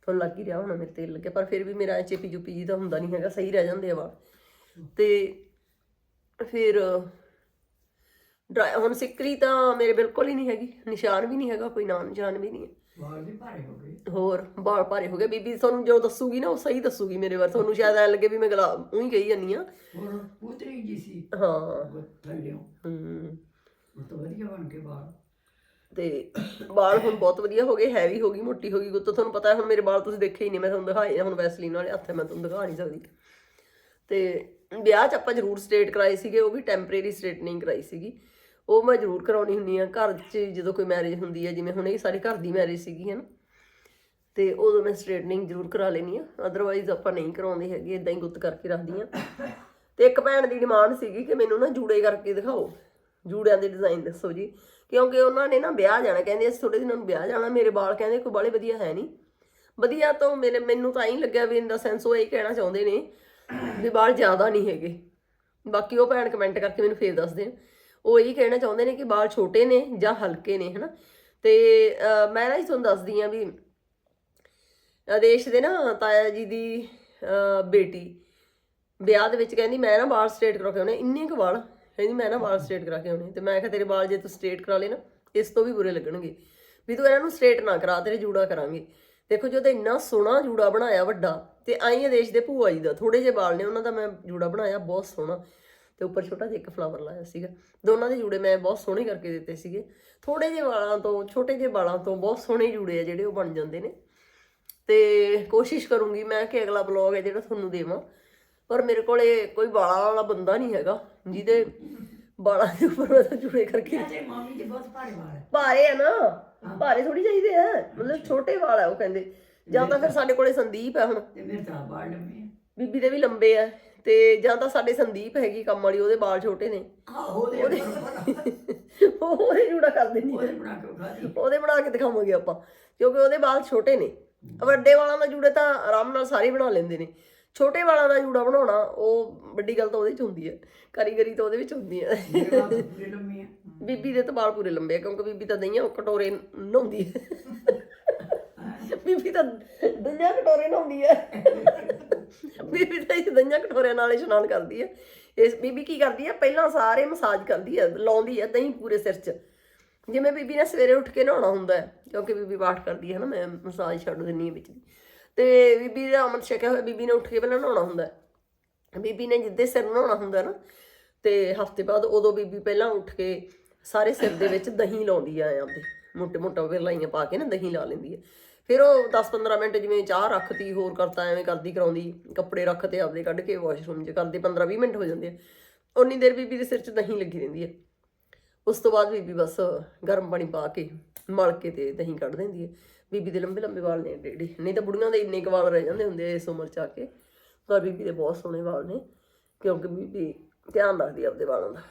ਤੁਹਾਨੂੰ ਲੱਗ ਹੀ ਰਿਹਾ ਹੋਣਾ ਮੇਰੇ ਤੇਲ ਲੱਗੇ ਪਰ ਫਿਰ ਵੀ ਮੇਰਾ ਚੇਪੀ ਚੁਪੀ ਜੀ ਤਾਂ ਹੁੰਦਾ ਨਹੀਂ ਹੈਗਾ ਸਹੀ ਰਹਿ ਜਾਂਦੇ ਆ ਵਾਲ ਤੇ ਫਿਰ ਡਰਾਈ ਹੁਣ ਸਿੱਕਰੀ ਤਾਂ ਮੇਰੇ ਬਿਲਕੁਲ ਹੀ ਨਹੀਂ ਹੈਗੀ ਨਿਸ਼ਾਨ ਵੀ ਨਹੀਂ ਹੈਗਾ ਕੋਈ ਨਾਂ ਨਿਸ਼ਾਨ ਵੀ ਨਹੀਂ ਹੈ। ਵਾਲ ਵੀ ਭਾਰੇ ਹੋ ਗਏ। ਹੋਰ ਬਾਲ ਭਾਰੇ ਹੋ ਗਏ। ਬੀਬੀ ਤੁਹਾਨੂੰ ਜੋ ਦੱਸੂਗੀ ਨਾ ਉਹ ਸਹੀ ਦੱਸੂਗੀ ਮੇਰੇ ਬਾਰੇ ਤੁਹਾਨੂੰ ਸ਼ਾਇਦ ਐ ਲੱਗੇ ਵੀ ਮੈਂ ਗਲਾ ਉਹੀ ਕਹੀ ਜਾਂਦੀ ਆ ਹੋਰ ਪੁੱਤਰੀ ਜੀ ਸੀ। ਹਾਂ। ਥੱਲਿਓ ਹਮ, ਉਹ ਤਾਂ ਵਧੀਆ ਬਣ ਕੇ ਵਾਲ। ਤੇ ਬਾਲ ਹੁਣ ਬਹੁਤ ਵਧੀਆ ਹੋ ਗਏ ਹੈਵੀ ਹੋ ਗਈ, ਮੋਟੀ ਹੋ ਗਈ। ਗੁੱਤ ਤੁਹਾਨੂੰ ਪਤਾ ਹੁਣ ਮੇਰੇ ਬਾਲ ਤੁਸੀਂ ਦੇਖੇ ਹੀ ਨਹੀਂ, ਮੈਂ ਤੁਹਾਨੂੰ ਦਿਖਾਏ ਆ ਹੁਣ ਵੈਸਲੀਨ ਵਾਲੇ ਹੱਥ, ਮੈਂ ਤੁਹਾਨੂੰ ਦਿਖਾ ਨਹੀਂ ਸਕਦੀ। ਤੇ ਵਿਆਹ 'ਚ ਆਪਾਂ ਜ਼ਰੂਰ ਸਟ੍ਰੇਟ ਕਰਾਏ ਸੀਗੇ, ਉਹ ਵੀ ਟੈਂਪਰੇਰੀ ਸਟ੍ਰੇਟਨਿੰਗ ਕਰਾਈ ਸੀਗੀ। ਉਹ ਮੈਂ ਜ਼ਰੂਰ ਕਰਾਉਣੀ ਹੁੰਦੀ ਆ, ਘਰ 'ਚ ਜਦੋਂ ਕੋਈ ਮੈਰਿਜ ਹੁੰਦੀ ਹੈ ਜਿਵੇਂ ਹੁਣ ਇਹ ਸਾਡੀ ਘਰ ਦੀ ਮੈਰਿਜ ਸੀਗੀ, ਹਨ। ਤੇ ਉਦੋਂ ਮੈਂ ਸਟ੍ਰੇਟਨਿੰਗ ਜ਼ਰੂਰ ਕਰਾ ਲੈਣੀ ਆ ਅਦਰਵਾਈਜ਼ ਆਪਾਂ ਨਹੀਂ ਕਰਾਉਂਦੇ ਹੈਗੇ ਇਦਾਂ ਹੀ ਗੁੱਤ ਕਰਕੇ ਰੱਖਦੀ ਆ। ਤੇ ਇੱਕ ਭੈਣ ਦੀ ਡਿਮਾਂਡ ਸੀਗੀ ਕਿ ਮੈਨੂੰ ਨਾ ਜੂੜੇ ਕਰਕੇ ਦਿਖਾਓ। ਜੂੜਿਆਂ ਦੇ ਡਿਜ਼ਾਈਨ ਦੱਸੋ ਜੀ। ਕਿਉਂਕਿ ਉਹਨਾਂ ਨੇ ਨਾ ਵਿਆਹ ਜਾਣਾ ਕਹਿੰਦੇ ਅਸੀਂ ਥੋੜੇ ਦਿਨਾਂ ਨੂੰ ਵਿਆਹ ਜਾਣਾ ਮੇਰੇ ਵਾਲ ਕਹਿੰਦੇ ਕੋਈ ਬਾਲੇ ਵਧੀਆ ਹੈ ਨਹੀਂ। ਵਧੀਆ ਤਾਂ ਮੇਰੇ ਮੈਨੂੰ ਤਾਂ ਐਂ ਲੱਗਿਆ ਵੀ ਇਨ ਦਾ ਸੈਂਸ ਉਹ ਇਹ ਕਹਿਣਾ ਚਾਹੁੰਦੇ ਨੇ ਵੀ ਵਾਲ ਜ਼ਿਆਦਾ ਨਹੀਂ ਹੈਗੇ। ਬਾਕੀ ਉਹ ਭੈਣ ਕਮੈਂਟ ਕਰਕੇ ਮੈਨੂੰ ਫੇਰ ਦੱਸ ਦੇਣ। ਉਹ ਇਹੀ ਕਹਿਣਾ ਚਾਹੁੰਦੇ ਨੇ ਕਿ ਵਾਲ ਛੋਟੇ ਨੇ ਜਾਂ ਹਲਕੇ ਨੇ ਹਨਾ? ਤੇ ਅਹ, ਮੈਂ ਨਾ ਹੀ ਤੁਹਾਨੂੰ ਦੱਸਦੀ ਆ ਵੀ ਆਦੇਸ਼ ਦੇ ਨਾ ਤਾਇਆ ਜੀ ਦੀ ਬੇਟੀ। ਵਿਆਹ ਦੇ ਵਿੱਚ ਕਹਿੰਦੀ ਮੈਂ ਨਾ ਵਾਲ ਸਟ੍ਰੇਟ ਕਰਵਾ ਕੇ ਆਉਣੇ ਇੰਨੇ ਕੁ ਵਾਲ ਕਹਿੰਦੀ ਮੈਂ ਨਾ ਵਾਲ ਸਟ੍ਰੇਟ ਕਰਾ ਕੇ ਆਉਣੇ ਤੇ ਮੈਂ ਕਿਹਾ ਤੇਰੇ ਵਾਲ ਜੇ ਤੂੰ ਸਟ੍ਰੇਟ ਕਰਾ ਲਏ ਨਾ, ਇਸ ਤੋਂ ਵੀ ਬੁਰੇ ਲੱਗਣਗੇ। ਵੀ ਤੂੰ ਇਹਨਾਂ ਨੂੰ ਸਟ੍ਰੇਟ ਨਾ ਕਰਾ, ਤੇਰੇ ਜੂੜਾ ਕਰਾਂਗੇ। ਦੇਖੋ ਜਦੋਂ ਇੰਨਾ ਸੋਹਣਾ ਜੂੜਾ ਬਣਾਇਆ ਵੱਡਾ ਤੇ ਆਈ ਦੇਸ਼ ਦੇ ਭੂਆ ਜੀ ਦਾ। ਥੋੜੇ ਜਿਹੇ ਵਾਲ ਨੇ, ਉਹਨਾਂ ਦਾ ਮੈਂ ਜੂੜਾ ਬਣਾਇਆ, ਬਹੁਤ ਸੋਹਣਾ। ਤੇ ਉੱਪਰ ਛੋਟਾ ਜਿਹਾ ਇੱਕ ਫਲਾਵਰ ਲਾਇਆ ਸੀਗਾ। ਦੋਨਾਂ ਦੇ ਜੂੜੇ ਮੈਂ ਬਹੁਤ ਸੋਹਣੇ ਕਰਕੇ ਦਿੱਤੇ ਸੀਗੇ। ਥੋੜੇ ਜਿਹੇ ਵਾਲਾਂ ਤੋਂ, ਛੋਟੇ ਜਿਹੇ ਵਾਲਾਂ ਤੋਂ ਬਹੁਤ ਸੋਹਣੇ ਜੂੜੇ ਆ ਜਿਹੜੇ ਉਹ ਬਣ ਜਾਂਦੇ ਨੇ। ਤੇ ਕੋਸ਼ਿਸ਼ ਕਰੂੰਗੀ ਮੈਂ ਕਿ ਅਗਲਾ ਬਲੌਗ ਹੈ ਜਿਹੜਾ ਤੁਹਾਨੂੰ ਦੇਵਾਂ। ਪਰ ਮੇਰੇ ਕੋਲੇ ਕੋਈ ਵਾਲਾਂ ਵਾਲਾ ਬੰਦਾ ਨਹੀਂ ਹੈਗਾ। ਜਿਹਦੇ ਵਾਲਾਂ ਦੇ ਉੱਪਰ ਤਾਂ ਜੂੜੇ ਕਰਕੇ। ਤੇ ਮਾਮੀ ਦੇ ਬਹੁਤ ਭਾਰੇ ਵਾਲ ਹੈ ਭਾਰੇ ਆ ਨਾ। ਭਾਰੇ ਥੋੜੀ ਚਾਹੀਦੇ ਆ। ਮਤਲਬ ਛੋਟੇ ਵਾਲ ਆ ਉਹ ਕਹਿੰਦੇ। ਜਾਂ ਤਾਂ ਫਿਰ ਸਾਡੇ ਕੋਲੇ ਸੰਦੀਪ ਹੈ ਹੁਣ। ਤੇ ਮੇਰੇ ਤਾਂ ਵਾਲ ਲੰਮੇ ਆ। ਬੀਬੀ ਦੇ ਵੀ ਲੰਬੇ ਆ। ਤੇ ਜਾਂ ਤਾਂ ਸਾਡੇ ਸੰਦੀਪ ਹੈਗੀ ਕੰਮ ਵਾਲੀ ਉਹਦੇ ਵਾਲ ਛੋਟੇ ਨੇ। ਆਹੋ ਉਹਦੇ ਉਹ ਉਹਦੇ ਜੂੜਾ ਕਰ ਦਿੰਦੀ ਉਹਦੇ ਬਣਾ ਕੇ ਖਾ ਦੀ। [laughs] ਉਹਦੇ ਬਣਾ ਕੇ ਦਿਖਾਵਾਂਗੇ ਆਪਾਂ। ਕਿਉਂਕਿ ਉਹਦੇ ਵਾਲ ਛੋਟੇ ਨੇ। ਵੱਡੇ ਵਾਲਾਂ ਦਾ ਜੂੜੇ ਤਾਂ ਆਰਾਮ ਨਾਲ ਸਾਰੇ ਬਣਾ ਲੈਂਦੇ ਨੇ। ਛੋਟੇ ਵਾਲਾਂ ਦਾ ਜੂੜਾ ਬਣਾਉਣਾ, ਉਹ ਵੱਡੀ ਗੱਲ ਤਾਂ ਉਹਦੇ ਚ ਹੁੰਦੀ ਹੈ। ਕਾਰੀਗਰੀ ਤਾਂ ਉਹਦੇ ਵਿੱਚ ਹੁੰਦੀ ਹੈ। ਬੀਬੀ ਦੇ ਤਾਂ ਵਾਲ ਪੂਰੇ ਲੰਬੇ ਆ, ਕਿਉਂਕਿ ਬੀਬੀ ਤਾਂ ਦਈਆਂ ਕਟੋਰੇ ਨਹਾਉਂਦੀ ਹੈ। ਬੀਬੀ ਤਾਂ ਦਈਆਂ ਕਟੋਰੇ ਨਹਾਉਂਦੀ ਹੈ। ਬੀਬੀ ਤਾਂ ਇਸ ਦਈਆਂ ਕਟੋਰਿਆਂ ਨਾਲ ਇਸ਼ਨਾਨ ਕਰਦੀ ਹੈ। ਇਸ ਬੀਬੀ ਕੀ ਕਰਦੀ ਹੈ, ਪਹਿਲਾਂ ਸਾਰੇ ਮਸਾਜ ਕਰਦੀ ਹੈ, ਲਾਉਂਦੀ ਹੈ ਦਹੀਂ ਪੂਰੇ ਸਿਰ 'ਚ। ਜਿਵੇਂ ਬੀਬੀ ਨੇ ਸਵੇਰੇ ਉੱਠ ਕੇ ਨਹਾਉਣਾ ਹੁੰਦਾ ਕਿਉਂਕਿ ਬੀਬੀ ਪਾਠ ਕਰਦੀ ਹੈ ਨਾ, ਮੈਂ ਮਸਾਜ ਛੱਡ ਦਿੰਨੀ ਹਾਂ ਵਿੱਚ ਦੀ। ਤੇ ਬੀਬੀ ਦਾ ਅਮਰ ਛਕਿਆ ਹੋਇਆ, ਬੀਬੀ ਨੇ ਉੱਠ ਕੇ ਪਹਿਲਾਂ ਨਹਾਉਣਾ ਹੁੰਦਾ। ਬੀਬੀ ਨੇ ਜਿੱਦੇ ਸਿਰ ਨਹਾਉਣਾ ਹੁੰਦਾ ਨਾ, ਤੇ ਹਫ਼ਤੇ ਬਾਅਦ ਉਦੋਂ ਬੀਬੀ ਪਹਿਲਾਂ ਉੱਠ ਕੇ ਸਾਰੇ ਸਿਰ ਦੇ ਵਿੱਚ ਦਹੀਂ ਲਾਉਂਦੀ ਆ ਆਪਦੇ। ਮੋਟੇ ਮੋਟਾ ਫਿਰ ਲਾਈਆਂ ਪਾ ਕੇ ਨਾ ਦਹੀਂ ਲਾ ਲੈਂਦੀ ਹੈ ਫਿਰ ਉਹ 10-15 ਮਿੰਟ ਜਿਵੇਂ ਚਾਹ ਰੱਖਤੀ, ਹੋਰ ਕਰਤਾ, ਐਵੇਂ ਕਰਦੀ ਕਰਾਉਂਦੀ, ਕੱਪੜੇ ਰੱਖਤੇ ਆਪਦੇ ਕੱਢ ਕੇ ਵਾਸ਼ਰੂਮ 'ਚ ਕਰਦੇ 15-20 ਮਿੰਟ ਹੋ ਜਾਂਦੇ ਆ। ਉਨੀ ਦੇਰ ਬੀਬੀ ਦੇ ਸਿਰ 'ਚ ਦਹੀਂ ਲੱਗੀ ਰਹਿੰਦੀ ਹੈ ਉਸ ਤੋਂ ਬਾਅਦ ਬੀਬੀ ਬਸ ਗਰਮ ਪਾਣੀ ਪਾ ਕੇ ਮਲ ਕੇ ਤੇ ਦਹੀਂ ਕੱਢ ਦਿੰਦੀ ਹੈ ਬੀਬੀ ਦੇ ਲੰਬੇ ਲੰਬੇ ਵਾਲ ਨੇ ਡੇਡੀ। ਨਹੀਂ ਤਾਂ ਬੁੜੀਆਂ ਦੇ ਇੰਨੇ ਕੁ ਵਾਲ ਰਹਿ ਜਾਂਦੇ ਹੁੰਦੇ ਇਸ ਉਮਰ 'ਚ ਆ ਕੇ। ਪਰ ਬੀਬੀ ਦੇ ਬਹੁਤ ਸੋਹਣੇ ਵਾਲ ਨੇ ਕਿਉਂਕਿ ਬੀਬੀ ਧਿਆਨ ਰੱਖਦੀ ਆਪਦੇ ਵਾਲਾਂ ਦਾ।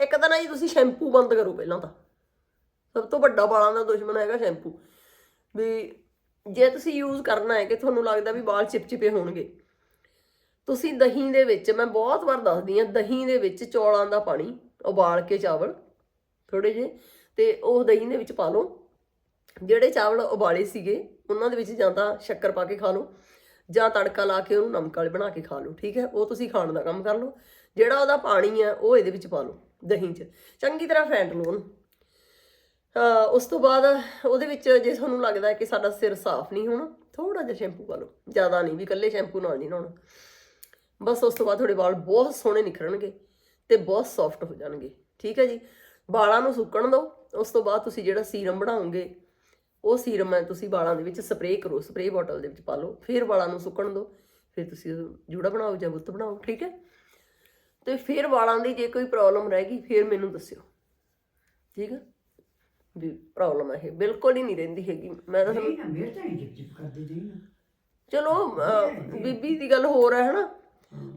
ਇੱਕ ਤਾਂ ਨਾ ਜੀ ਤੁਸੀਂ ਸ਼ੈਂਪੂ ਬੰਦ ਕਰੋ ਪਹਿਲਾਂ ਤਾਂ। ਸਭ ਤੋਂ ਵੱਡਾ ਵਾਲਾਂ ਦਾ ਦੁਸ਼ਮਣ ਹੈਗਾ ਸ਼ੈਂਪੂ। ਵੀ ਜੇ ਤੁਸੀਂ ਯੂਜ਼ ਕਰਨਾ ਹੈ ਕਿ ਤੁਹਾਨੂੰ ਲੱਗਦਾ ਵੀ ਵਾਲ ਚਿਪਚਿਪੇ ਹੋਣਗੇ। ਤੁਸੀਂ ਦਹੀਂ ਦੇ ਵਿੱਚ ਮੈਂ ਬਹੁਤ ਵਾਰ ਦੱਸਦੀ ਆ ਦਹੀਂ ਦੇ ਵਿੱਚ ਚੌਲਾਂ ਦਾ ਪਾਣੀ ਉਬਾਲ ਕੇ ਚਾਵਲ ਥੋੜੇ ਜਿਹੇ ਤੇ ਉਹ ਦਹੀਂ ਦੇ ਵਿੱਚ ਪਾ ਲਓ। ਜਿਹੜੇ ਚਾਵਲ ਉਬਾਲੇ ਸੀਗੇ, ਉਹਨਾਂ ਦੇ ਵਿੱਚ ਜਾਂ ਤਾਂ ਸ਼ੱਕਰ ਪਾ ਕੇ ਖਾ ਲਓ, ਜਾਂ ਤੜਕਾ ਲਾ ਕੇ ਉਹਨੂੰ ਨਮਕ ਵਾਲੇ ਬਣਾ ਕੇ ਖਾ ਲਓ, ਠੀਕ ਹੈ? ਉਹ ਤੁਸੀਂ ਖਾਣ ਦਾ ਕੰਮ ਕਰ ਲਓ। ਜਿਹੜਾ ਉਹਦਾ ਪਾਣੀ ਹੈ, ਉਹ ਇਹਦੇ ਵਿੱਚ ਪਾ ਲਓ, ਦਹੀਂ 'ਚ। ਚੰਗੀ ਤਰ੍ਹਾਂ ਫੈਂਟ ਲਓ ਉਹਨੂੰ। ਉਸ ਤੋਂ ਬਾਅਦ ਉਹਦੇ ਵਿੱਚ ਜੇ ਤੁਹਾਨੂੰ ਲੱਗਦਾ ਕਿ ਸਾਡਾ ਸਿਰ ਸਾਫ਼ ਨਹੀਂ ਹੋਣਾ ਥੋੜਾ ਜਿਹਾ ਸ਼ੈਂਪੂ ਪਾ ਲਓ। ਜ਼ਿਆਦਾ ਨਹੀਂ ਵੀ ਇਕੱਲੇ ਸ਼ੈਂਪੂ ਨਾਲ ਨਹੀਂ ਨਹਾਉਣਾ। ਬਸ ਉਸ ਤੋਂ ਬਾਅਦ ਤੁਹਾਡੇ ਵਾਲ ਬਹੁਤ ਸੋਹਣੇ ਨਿਖਰਨਗੇ ਤੇ ਬਹੁਤ ਸੌਫਟ ਹੋ ਜਾਣਗੇ, ਠੀਕ ਹੈ ਜੀ? ਵਾਲਾਂ ਨੂੰ ਸੁੱਕਣ ਦਿਓ। ਉਸ ਤੋਂ ਬਾਅਦ ਤੁਸੀਂ ਜਿਹੜਾ ਸੀਰਮ ਬਣਾਓਗੇ ਉਹ ਸੀਰਮ ਹੈ ਤੁਸੀਂ ਵਾਲਾਂ ਦੇ ਵਿੱਚ ਸਪਰੇਅ ਕਰੋ ਸਪਰੇਅ ਬੋਟਲ ਦੇ ਵਿੱਚ ਪਾ ਲਓ ਫਿਰ ਵਾਲਾਂ ਨੂੰ ਸੁੱਕਣ ਦਿਓ ਫਿਰ ਤੁਸੀਂ ਉਹ ਜੂੜਾ ਬਣਾਓ ਜਾਂ ਗੁੱਤ ਬਣਾਓ ਠੀਕ ਹੈ? ਤੇ ਫਿਰ ਵਾਲਾਂ ਦੀ ਜੇ ਕੋਈ ਪ੍ਰੋਬਲਮ ਰਹਿ ਗਈ ਫਿਰ ਮੈਨੂੰ ਦੱਸਿਓ ਠੀਕ ਹੈ? ਵੀ ਪ੍ਰੋਬਲਮ ਹੈ ਬਿਲਕੁਲ ਹੀ ਨਹੀਂ ਰਹਿੰਦੀ ਹੈਗੀ ਮੈਂ ਤਾਂ ਨਹੀਂ ਨਾ ਮੇਰੇ ਤਾਂ ਨਹੀਂ ਚਿਪ ਚਿਪ ਕਰਦੇ ਨਹੀਂ ਨਾ ਚਲੋ ਬੀਬੀ ਦੀ ਗੱਲ ਹੋਰ ਹੈ ਹਨਾ?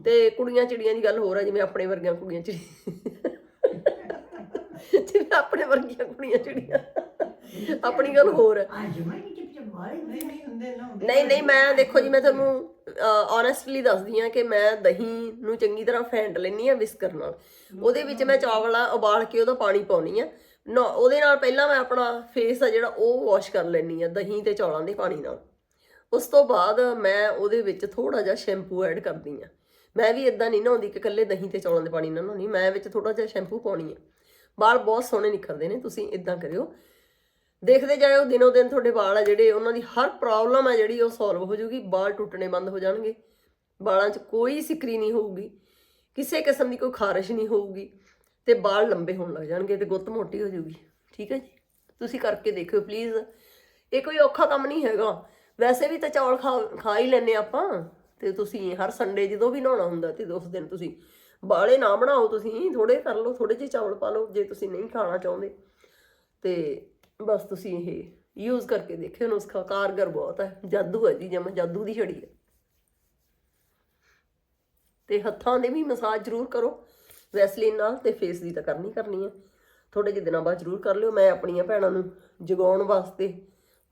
ਤੇ ਕੁੜੀਆਂ ਚਿੜੀਆਂ ਦੀ ਗੱਲ ਹੋਰ ਹੈ ਜਿਵੇਂ ਆਪਣੇ ਵਰਗੀਆਂ ਕੁੜੀਆਂ ਚਿੜੀ [laughs] ਜਿਵੇਂ ਆਪਣੇ ਵਰਗੀਆਂ ਕੁੜੀਆਂ ਚਿੜੀਆਂ। ਆਪਣੀ ਗੱਲ ਹੋਰ। ਹੈ ਆ ਜਮਾ ਨਹੀਂ ਚਿਪ ਚਿਪ ਵਾਲੇ ਨਹੀਂ ਨਹੀਂ ਹੁੰਦੇ ਨਾ ਨਹੀਂ ਨਹੀਂ ਮੈਂ ਦੇਖੋ ਜੀ ਮੈਂ ਤੁਹਾਨੂੰ ਓਨੈਸਟਲੀ ਦੱਸਦੀ ਆ ਕਿ ਮੈਂ ਦਹੀਂ ਨੂੰ ਚੰਗੀ ਤਰ੍ਹਾਂ ਫੈਂਟ ਲੈਣੀ ਆ ਵਿਸਕਰ ਨਾਲ। ਉਹਦੇ ਵਿੱਚ ਮੈਂ ਚਾਵਲਾ ਉਬਾਲ ਕੇ ਉਹਦਾ ਪਾਣੀ ਪਾਉਣੀ ਆ ਨਾ ਉਹਦੇ ਨਾਲ ਪਹਿਲਾਂ ਮੈਂ ਆਪਣਾ ਫੇਸ ਆ ਜਿਹੜਾ ਉਹ ਵਾਸ਼ ਕਰ ਲੈਣੀ ਆ ਦਹੀਂ ਤੇ ਚੌਲਾਂ ਦੇ ਪਾਣੀ ਨਾਲ। ਉਸ ਤੋਂ ਬਾਅਦ ਮੈਂ ਉਹਦੇ ਵਿੱਚ ਥੋੜਾ ਜਿਹਾ ਸ਼ੈਂਪੂ ਐਡ ਕਰਦੀ ਆ ਮੈਂ ਵੀ ਇਦਾਂ ਨਹੀਂ ਨਹਾਉਂਦੀ ਕਿ ਇਕੱਲੇ ਦਹੀਂ ਤੇ ਚੌਲਾਂ ਦੇ ਪਾਣੀ ਨਾਲ ਨਹਾਉਣੀ ਮੈਂ ਵਿੱਚ ਥੋੜਾ ਜਿਹਾ ਸ਼ੈਂਪੂ ਪਾਉਣੀ ਆ ਵਾਲ ਬਹੁਤ ਸੋਹਣੇ ਨਿਖਰਦੇ ਨੇ ਤੁਸੀਂ ਇਦਾਂ ਕਰਿਓ। ਦੇਖਦੇ ਜਾਇਓ, ਦਿਨੋ ਦਿਨ ਤੁਹਾਡੇ ਵਾਲ ਆ ਜਿਹੜੇ, ਉਹਨਾਂ ਦੀ ਹਰ ਪ੍ਰੋਬਲਮ ਹੈ ਜਿਹੜੀ ਉਹ ਸੋਲਵ ਹੋ ਜਾਊਗੀ, ਵਾਲ ਟੁੱਟਣੇ ਬੰਦ ਹੋ ਜਾਣਗੇ। ਵਾਲਾਂ 'ਚ ਕੋਈ ਸਿਕਰੀ ਨਹੀਂ ਹੋਊਗੀ, ਕਿਸੇ ਕਿਸਮ ਦੀ ਕੋਈ ਖਾਰਸ਼ ਨਹੀਂ ਹੋਊਗੀ ਤੇ ਵਾਲ ਲੰਬੇ ਹੋਣ ਲੱਗ ਜਾਣਗੇ ਤੇ ਗੁੱਤ ਮੋਟੀ ਹੋ ਜਾਊਗੀ। ਠੀਕ ਹੈ ਜੀ? ਤੁਸੀਂ ਕਰਕੇ ਦੇਖਿਓ ਪਲੀਜ਼ ਇਹ ਕੋਈ ਔਖਾ ਕੰਮ ਨਹੀਂ ਹੈਗਾ। ਵੈਸੇ ਵੀ ਤਾਂ ਚੌਲ ਖਾ ਖਾ ਹੀ ਲੈਨੇ ਆਪਾਂ। ਤੇ ਤੁਸੀਂ ਹਰ ਸੰਡੇ ਜਦੋਂ ਵੀ ਨਹਾਉਣਾ ਹੁੰਦਾ ਤੇ ਉਸ ਦਿਨ ਤੁਸੀਂ ਬਾਲੇ ਨਾ ਬਣਾਓ, ਤੁਸੀਂ ਥੋੜੇ ਕਰ ਲਓ ਥੋੜੇ ਜਿਹੇ ਚਾਵਲ ਪਾ ਲਓ, ਜੇ ਤੁਸੀਂ ਨਹੀਂ ਖਾਣਾ ਚਾਹੁੰਦੇ। ਤੇ ਬਸ ਤੁਸੀਂ ਇਹ ਯੂਜ਼ ਕਰਕੇ ਦੇਖਿਓ ਨੁਸਖਾ ਕਾਰਗਰ ਬਹੁਤ ਹੈ, ਜਾਦੂ ਹੈ ਜੀ ਜਮ ਜਾਦੂ ਦੀ ਛੜੀ ਹੈ। ਤੇ ਹੱਥਾਂ ਦੇ ਵੀ ਮਸਾਜ ਜ਼ਰੂਰ ਕਰੋ ਵੈਸਲੀਨ ਨਾਲ ਤੇ ਫੇਸ ਦੀ ਤਾਂ ਕਰਨੀ ਕਰਨੀ ਹੈ। ਥੋੜੇ ਜਿਹੇ ਦਿਨਾਂ ਬਾਅਦ ਜ਼ਰੂਰ ਕਰ ਲਿਓ, ਮੈਂ ਆਪਣੀਆਂ ਭੈਣਾਂ ਨੂੰ ਜਗਾਉਣ ਵਾਸਤੇ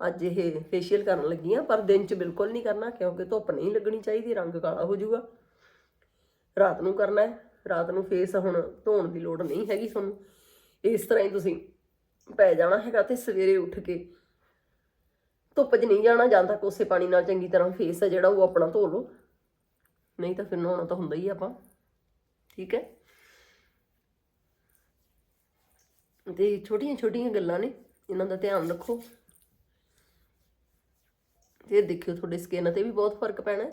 ਅੱਜ ਇਹ ਫੇਸ਼ੀਅਲ ਕਰਨ ਲੱਗੀ ਆ ਪਰ ਦਿਨ 'ਚ ਬਿਲਕੁਲ ਨਹੀਂ ਕਰਨਾ, ਕਿਉਂਕਿ ਧੁੱਪ ਨਹੀਂ ਲੱਗਣੀ ਚਾਹੀਦੀ, ਰੰਗ ਕਾਲਾ ਹੋ ਜਾਊਗਾ। ਰਾਤ ਨੂੰ ਕਰਨਾ ਹੈ, ਰਾਤ ਨੂੰ ਫੇਸ ਹੁਣ ਧੋਣ ਦੀ ਲੋੜ ਨਹੀਂ ਹੈਗੀ ਤੁਹਾਨੂੰ। ਇਸ ਤਰ੍ਹਾਂ ਹੀ ਤੁਸੀਂ ਪੈ ਜਾਣਾ ਹੈਗਾ ਤੇ ਸਵੇਰੇ ਉੱਠ ਕੇ। ਧੁੱਪ 'ਚ ਨਹੀਂ ਜਾਣਾ ਜਾਂਦਾ ਕੋਸੇ ਪਾਣੀ ਨਾਲ ਚੰਗੀ ਤਰ੍ਹਾਂ ਫੇਸ ਹੈ ਜਿਹੜਾ, ਉਹ ਆਪਣਾ ਧੋ ਲਓ। ਨਹੀਂ ਤਾਂ ਫਿਰ ਨਹਾਉਣਾ ਤਾਂ ਹੁੰਦਾ ਹੀ ਆਪਾਂ। ਠੀਕ ਹੈ? ਤੇ ਛੋਟੀਆਂ ਛੋਟੀਆਂ ਗੱਲਾਂ ਨੇ, ਇਹਨਾਂ ਦਾ ਧਿਆਨ ਰੱਖੋ। ਫਿਰ ਦੇਖਿਓ ਤੁਹਾਡੇ ਸਕਿਨ ਤੇ ਵੀ ਬਹੁਤ ਫ਼ਰਕ ਪੈਣਾ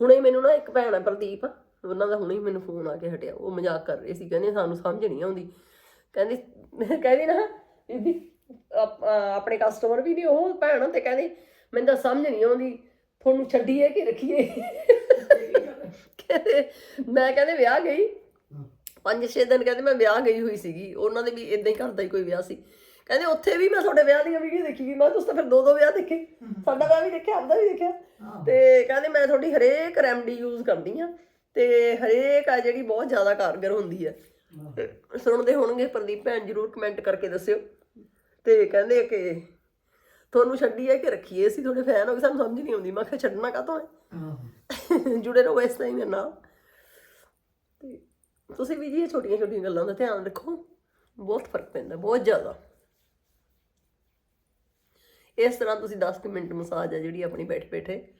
ਹੁਣੇ ਮੈਨੂੰ ਨਾ ਇੱਕ ਭੈਣ ਹੈ ਪ੍ਰਦੀਪ। ਉਹਨਾਂ ਦਾ ਹੁਣੇ ਮੈਨੂੰ ਫੋਨ ਆ ਕੇ ਹਟਿਆ। ਉਹ ਮਜ਼ਾਕ ਕਰ ਰਹੇ ਸੀ, ਕਹਿੰਦੇ ਸਾਨੂੰ ਸਮਝ ਨਹੀਂ ਆਉਂਦੀ। ਕਹਿੰਦੀ ਕਹਿੰਦੀ ਨਾ ਦੀਦੀ ਆਪ- ਆ- ਆਪਣੇ ਕਸਟਮਰ ਵੀ ਨਹੀਂ ਉਹ ਭੈਣ ਤੇ ਕਹਿੰਦੇ ਮੈਨੂੰ ਤਾਂ ਸਮਝ ਨਹੀਂ ਆਉਂਦੀ ਤੁਹਾਨੂੰ ਛੱਡੀਏ ਕਿ ਰੱਖੀਏ? ਕਹਿੰਦੇ ਮੈਂ ਕਹਿੰਦੇ ਵਿਆਹ ਗਈ। ਪੰਜ ਛੇ ਦਿਨ ਕਹਿੰਦੇ ਮੈਂ ਵਿਆਹ ਗਈ ਹੋਈ ਸੀਗੀ ਉਹਨਾਂ ਦੇ ਵੀ ਇਦਾਂ ਹੀ ਕਰਦਾ ਹੀ ਕੋਈ ਵਿਆਹ ਸੀ। ਕਹਿੰਦੇ ਉੱਥੇ ਵੀ ਮੈਂ ਤੁਹਾਡੇ ਵਿਆਹ ਦੀਆਂ ਵੀਡੀਓ ਦੇਖੀ ਗਈ ਮੈਂ ਕਿਹਾ ਤੁਸੀਂ ਤਾਂ ਫਿਰ ਦੋ ਦੋ ਵਿਆਹ ਦੇਖੇ ਸਾਡਾ ਵਿਆਹ ਵੀ ਦੇਖਿਆ ਆਪਦਾ ਵੀ ਦੇਖਿਆ। ਤੇ ਕਹਿੰਦੇ ਮੈਂ ਤੁਹਾਡੀ ਹਰੇਕ ਰੈਮਡੀ ਯੂਜ਼ ਕਰਦੀ ਆ ਤੇ ਹਰੇਕ ਆ ਜਿਹੜੀ ਬਹੁਤ ਜ਼ਿਆਦਾ ਕਾਰਗਰ ਹੁੰਦੀ ਹੈ। ਸੁਣਦੇ ਹੋਣਗੇ ਪ੍ਰਦੀਪ ਭੈਣ ਜਰੂਰ ਕਮੈਂਟ ਕਰਕੇ ਦੱਸਿਓ। ਤੇ ਕਹਿੰਦੇ ਕਿ ਤੁਹਾਨੂੰ ਛੱਡੀਏ ਕਿ ਰੱਖੀਏ ਅਸੀਂ ਤੁਹਾਡੇ ਫੈਨ ਹੋ ਗਏ ਸਾਨੂੰ ਸਮਝ ਨਹੀਂ ਆਉਂਦੀ। ਮੈਂ ਕਿਹਾ ਛੱਡਣਾ ਕਾਹਤੋਂ ਹੈ [laughs] ਜੁੜੇ ਰਹੋ ਇਸ ਤਰ੍ਹਾਂ ਹੀ ਮੇਰੇ ਨਾਲ। ਤੇ ਤੁਸੀਂ ਵੀ ਜੀ ਇਹ ਛੋਟੀਆਂ ਛੋਟੀਆਂ ਗੱਲਾਂ ਦਾ ਧਿਆਨ ਰੱਖੋ। ਬਹੁਤ ਫ਼ਰਕ ਪੈਂਦਾ ਬਹੁਤ ਜ਼ਿਆਦਾ। ਇਸ ਤਰ੍ਹਾਂ ਤੁਸੀਂ 10 ਕੁ ਮਿੰਟ ਮਸਾਜ ਹੈ ਜਿਹੜੀ ਆਪਣੀ ਬੈਠ ਬੈਠੇ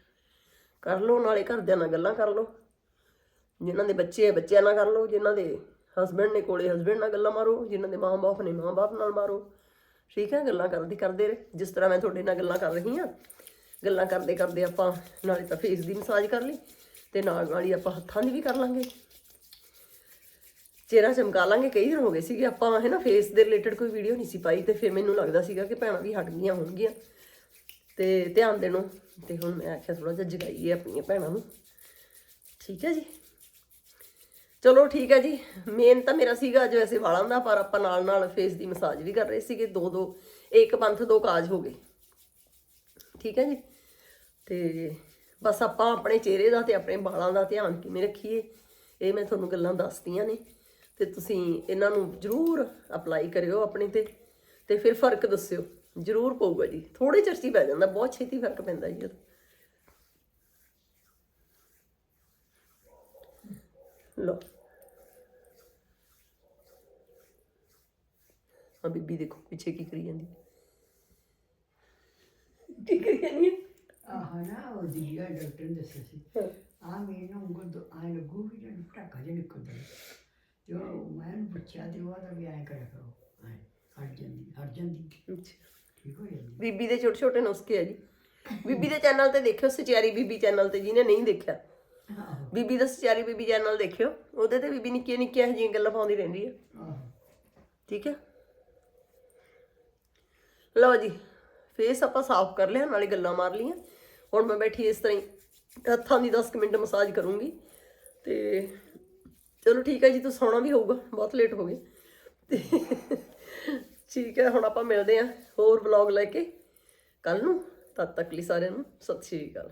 ਕਰ ਲਓ ਨਾਲੇ ਘਰਦਿਆਂ ਨਾਲ ਗੱਲਾਂ ਕਰ ਲਓ। ਜਿਨ੍ਹਾਂ ਦੇ ਬੱਚੇ ਹੈ ਬੱਚਿਆਂ ਨਾਲ ਕਰ ਲਓ। ਜਿਨ੍ਹਾਂ ਦੇ ਹਸਬੰਡ ਨੇ ਕੋਲੇ ਹਸਬੰਡ ਨਾਲ ਗੱਲਾਂ ਮਾਰੋ। ਜਿਨ੍ਹਾਂ ਦੇ ਮਾਂ-ਬਾਪ ਨੇ ਮਾਂ-ਬਾਪ ਨਾਲ ਮਾਰੋ। ਠੀਕ ਹੈ, ਗੱਲਾਂ ਕਰਦੇ ਕਰਦੇ ਰਹੇ। ਜਿਸ ਤਰ੍ਹਾਂ ਮੈਂ ਤੁਹਾਡੇ ਨਾਲ ਗੱਲਾਂ ਕਰ ਰਹੀ ਹਾਂ, ਗੱਲਾਂ ਕਰਦੇ ਕਰਦੇ ਆਪਾਂ ਨਾਲੇ ਤਾਂ ਫੇਸ ਦੀ ਮਸਾਜ ਕਰ ਲਈ ਤੇ ਨਾਲ ਨਾਲ ਹੀ ਆਪਾਂ ਹੱਥਾਂ ਦੀ ਵੀ ਕਰ ਲਾਂਗੇ। ਚਿਹਰਾ ਚਮਕਾ ਲਾਂਗੇ, ਕਈ ਦਿਨ ਹੋ ਗਏ ਸੀਗੇ, ਆਪਾਂ ਹੈ ਨਾ ਫੇਸ ਦੇ ਰਿਲੇਟਡ ਕੋਈ ਵੀਡੀਓ ਨਹੀਂ ਸੀ ਪਾਈ ਤੇ ਫਿਰ ਮੈਨੂੰ ਲੱਗਦਾ ਸੀਗਾ ਕਿ ਭੈਣਾਂ ਵੀ ਹਟ ਗਈਆਂ ਹੋਣਗੀਆਂ। ਤੇ ਧਿਆਨ ਦੇਣੋ, ਤੇ ਹੁਣ ਮੈਂ ਆਖਿਆ ਥੋੜਾ ਜਿਹਾ ਜਗਾਈਏ ਆਪਣੀਆਂ ਭੈਣਾਂ ਨੂੰ। ਠੀਕ ਹੈ ਜੀ? ਚਲੋ ਠੀਕ ਹੈ ਜੀ। ਮੇਨ ਤਾਂ ਮੇਰਾ ਸੀਗਾ ਅੱਜ ਵੈਸੇ ਵਾਲਾਂ ਦਾ, ਪਰ ਆਪਾਂ ਨਾਲ ਨਾਲ ਫੇਸ ਦੀ ਮਸਾਜ ਵੀ ਕਰ ਰਹੇ ਸੀਗੇ। ਦੋ ਦੋ, ਇੱਕ ਪੰਥ, ਦੋ ਕਾਜ ਹੋ ਗਏ। ਠੀਕ ਹੈ ਜੀ? ਤੇ ਬਸ ਆਪਾਂ ਆਪਣੇ ਚਿਹਰੇ ਦਾ ਤੇ ਆਪਣੇ ਵਾਲਾਂ ਦਾ ਧਿਆਨ ਕਿਵੇਂ ਰੱਖੀਏ, ਇਹ ਮੈਂ ਤੁਹਾਨੂੰ ਗੱਲਾਂ ਦੱਸਤੀਆਂ ਨੇ। ਤੇ ਤੁਸੀਂ ਇਹਨਾਂ ਨੂੰ ਜ਼ਰੂਰ ਅਪਲਾਈ ਕਰਿਓ ਆਪਣੇ ਤੇ। ਤੇ ਫਿਰ ਫ਼ਰਕ ਦੱਸਿਓ। ਜ਼ਰੂਰ ਪਊਗਾ ਜੀ। ਥੋੜੇ ਚਿਰ 'ਚ ਹੀ ਪੈ ਜਾਂਦਾ। ਬਹੁਤ ਛੇਤੀ ਫ਼ਰਕ ਪੈਂਦਾ ਜੀ ਇਹਦਾ ਲੋ ਆ ਬੀਬੀ ਦੇਖੋ ਪਿੱਛੇ ਕੀ ਕਰੀ ਜਾਂਦੀ ਕੀ ਕਰੀ ਜਾਂਦੀ ਹੈ ਆਹ ਨਾ ਉਹ ਦੀਆ ਡਾਕਟਰ ਨੇ ਦੱਸਿਆ ਸੀ ਆ ਮੈਨੂੰ ਉਂਗਲ ਤੋਂ ਆ ਲੱਗੂ ਵੀ ਜਦ ਟੱਕਾ ਜਿਹਾ ਨਿਕਲਦਾ ਤੇ ਉਹ ਮੈਂ ਉਹਨੂੰ ਪੁੱਛਿਆ ਤੇ ਉਹ ਤਾਂ ਵੀ ਐਂ ਕਰਿਆ ਕਰੋ ਐਂ ਹਟ ਜਾਂਦੀ ਹਟ ਜਾਂਦੀ ਅੱਛਾ ਠੀਕ ਹੋ ਜਾਂਦੀ ਬੀਬੀ ਦੇ ਛੋਟੇ ਛੋਟੇ ਨੁਸਖੇ ਆ ਜੀ ਬੀਬੀ ਦੇ ਚੈਨਲ ਤੇ ਦੇਖਿਓ ਸਚਿਆਰੀ ਬੀਬੀ ਚੈਨਲ ਤੇ ਜਿਹਨੇ ਨਹੀਂ ਦੇਖਿਆ ਆਹੋ ਬੀਬੀ ਦਾ ਸਚਿਆਰੀ ਬੀਬੀ ਚੈਨਲ ਦੇਖਿਓ, ਉਹਦੇ ਤੇ ਬੀਬੀ ਨਿੱਕੀਆਂ ਨਿੱਕੀਆਂ ਇਹੋ ਜਿਹੀਆਂ ਗੱਲਾਂ ਪਾਉਂਦੀ ਰਹਿੰਦੀ ਹੈ ਠੀਕ ਹੈ ਲਓ ਜੀ ਫੇਸ ਆਪਾਂ ਸਾਫ਼ ਕਰ ਲਿਆ, ਨਾਲੇ ਗੱਲਾਂ ਮਾਰ ਲਈਆਂ। ਹੁਣ ਮੈਂ ਬੈਠੀ ਇਸ ਤਰ੍ਹਾਂ ਹੀ, ਹੱਥਾਂ ਦੀ 10 ਕੁ ਮਿੰਟ ਮਸਾਜ ਕਰੂੰਗੀ। ਤੇ ਚਲੋ ਠੀਕ ਹੈ ਜੀ ਤੁਸੀਂ ਸੌਣਾ ਵੀ ਹੋਊਗਾ, ਬਹੁਤ ਲੇਟ ਹੋ ਗਏ। ਤੇ ਠੀਕ ਹੈ ਹੁਣ ਆਪਾਂ ਮਿਲਦੇ ਹਾਂ ਹੋਰ ਵਲੌਗ ਲੈ ਕੇ। ਕੱਲ ਨੂੰ, ਤਦ ਤੱਕ ਲਈ ਸਾਰਿਆਂ ਨੂੰ, ਸਤਿ ਸ਼੍ਰੀ ਅਕਾਲ।